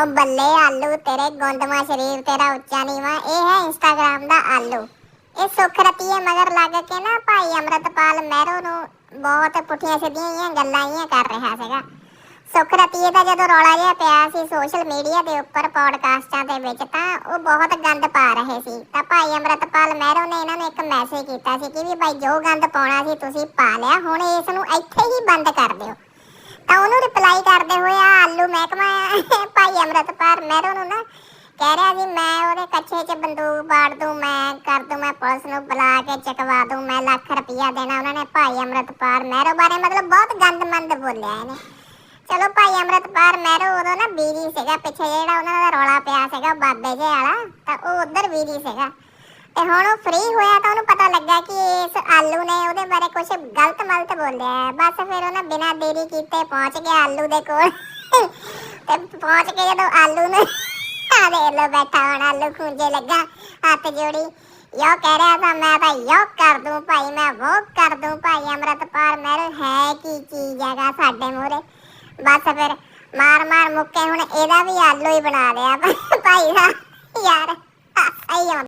ਉਹ ਬੱਲੇ ਆਲੂ, ਤੇਰੇ ਗੁੰਦਮਾ ਸ਼ਰੀਰ ਤੇਰਾ ਉੱਚਾ ਨੀਵਾ, ਇਹ ਹੈ ਇੰਸਟਾਗ੍ਰਾਮ ਦਾ ਆਲੂ। ਇਹ ਸੁੱਖ ਰਤੀਏ ਮਗਰ ਲੱਗ ਕੇ ਨਾ ਭਾਈ ਅਮਰਤਪਾਲ ਮਹਿਰੋ ਨੂੰ ਬਹੁਤ ਪੁੱਠੀਆਂ ਸਿੱਧੀਆਂ ਜਿਹੀਆਂ ਗੱਲਾਂ ਹੀ ਕਰ ਰਿਹਾ ਸੀਗਾ। ਸੁੱਖ ਰਤੀਏ ਦਾ ਜਦੋਂ ਰੌਲਾ ਜਿਹਾ ਪਿਆ ਸੀ ਸੋਸ਼ਲ ਮੀਡੀਆ ਦੇ ਉੱਪਰ ਪੌਡਕਾਸਟਾਂ ਦੇ ਵਿੱਚ ਤਾਂ ਉਹ ਬਹੁਤ ਗੰਦ ਪਾ ਰਹੇ ਸੀ। ਤਾਂ ਭਾਈ ਅਮਰਤਪਾਲ ਮਹਿਰੋ ਨੇ ਇਹਨਾਂ ਨੂੰ ਇੱਕ ਮੈਸੇਜ ਕੀਤਾ ਸੀ ਕਿ ਵੀ ਭਾਈ ਜੋ ਗੰਦ ਪਾਉਣਾ ਸੀ ਤੁਸੀਂ ਪਾ ਲਿਆ, ਹੁਣ ਇਸ ਨੂੰ ਇੱਥੇ ਹੀ ਬੰਦ ਕਰ ਦਿਓ। ਤਾਂ ਉਹਨੂੰ ਰਿਪਲਾਈ ਕਰਦੇ ਹੋਏ ਆ, ਆਲੂ ਮਹਿਕਮਾ ਭਾਈ ਅਮਰਤਪਾਲ ਮਹਿਰੋ ਨੂੰ ਨਾ ਕਹਿ ਰਿਹਾ ਸੀ ਮੈਂ ਉਹਦੇ ਕੱਛੇ 'ਚ ਬੰਦੂਕ ਬਾੜ ਦੂੰ, ਮੈਂ ਕਰ ਦੂੰ, ਮੈਂ ਪੁਲਿਸ ਨੂੰ ਬੁਲਾ ਕੇ ਚਕਵਾ ਦੂੰ, ਮੈਂ ਲੱਖ ਰੁਪਈਆ ਦੇਣਾ ਉਹਨਾਂ ਨੇ। ਭਾਈ ਅਮਰਤਪਾਲ ਮਹਿਰੋ ਬਾਰੇ ਮਤਲਬ ਬਹੁਤ ਗੰਦਮੰਦ ਬੋਲਿਆ ਇਹਨੇ। ਚਲੋ ਭਾਈ ਅਮਰਤਪਾਲ ਮਹਿਰੋ ਉਦੋਂ ਨਾ ਬੀਰੀ ਸੀਗਾ, ਪਿੱਛੇ ਜਿਹੜਾ ਉਹਨਾਂ ਦਾ ਰੌਲਾ ਪਿਆ ਸੀਗਾ ਬਾਬੇ ਜੇ ਵਾਲਾ, ਤਾਂ ਉਹ ਉਧਰ ਬੀਰੀ ਸੀਗਾ। ਤੇ ਹੁਣ ਉਹ ਫ੍ਰੀ ਹੋਇਆ ਤਾਂ ਉਹਨੂੰ ਪਤਾ ਲੱਗਾ ਕਿ ਇਸ ਆਲੂ ਨੇ ਉਹਦੇ ਬਾਰੇ ਕੁਝ ਗਲਤ ਮਲਤ ਬੋਲਿਆ ਹੈ। ਬਸ ਫਿਰ ਉਹਨੇ ਬਿਨਾਂ ਦੇਰੀ ਕੀਤੇ ਪਹੁੰਚ ਗਿਆ ਆਲੂ ਦੇ ਕੋਲ। ਤੇ ਪਹੁੰਚ ਕੇ ਜਦੋਂ ਆਲੂ ਨੇ ਆ ਦੇ ਲੋ ਬੈਠਾ ਹੁਣ, ਆਲੂ ਖੁੰਝੇ ਲੱਗਾ ਹੱਥ ਜੋੜੀ। ਯੋ ਕਹਿ ਰਿਹਾ ਤਾਂ ਮੈਂ ਤਾਂ ਯੋ ਕਰ ਦੂੰ ਭਾਈ, ਮੈਂ ਉਹ ਕਰ ਦੂੰ ਭਾਈ, ਅਮਰਤਪਾਲ ਮੇਰੇ ਹੈ ਕੀ ਚੀਜ਼ ਹੈਗਾ ਸਾਡੇ ਮੂਹਰੇ। ਬਸ ਫਿਰ ਮਾਰ ਮਾਰ ਮੁੱਕੇ ਹੁਣ ਇਹਦਾ ਵੀ ਆਲੂ ਹੀ ਬਣਾ ਲਿਆ। ਭਾਈ ਦਾ ਯਾਰ ਸਹੀ ਆ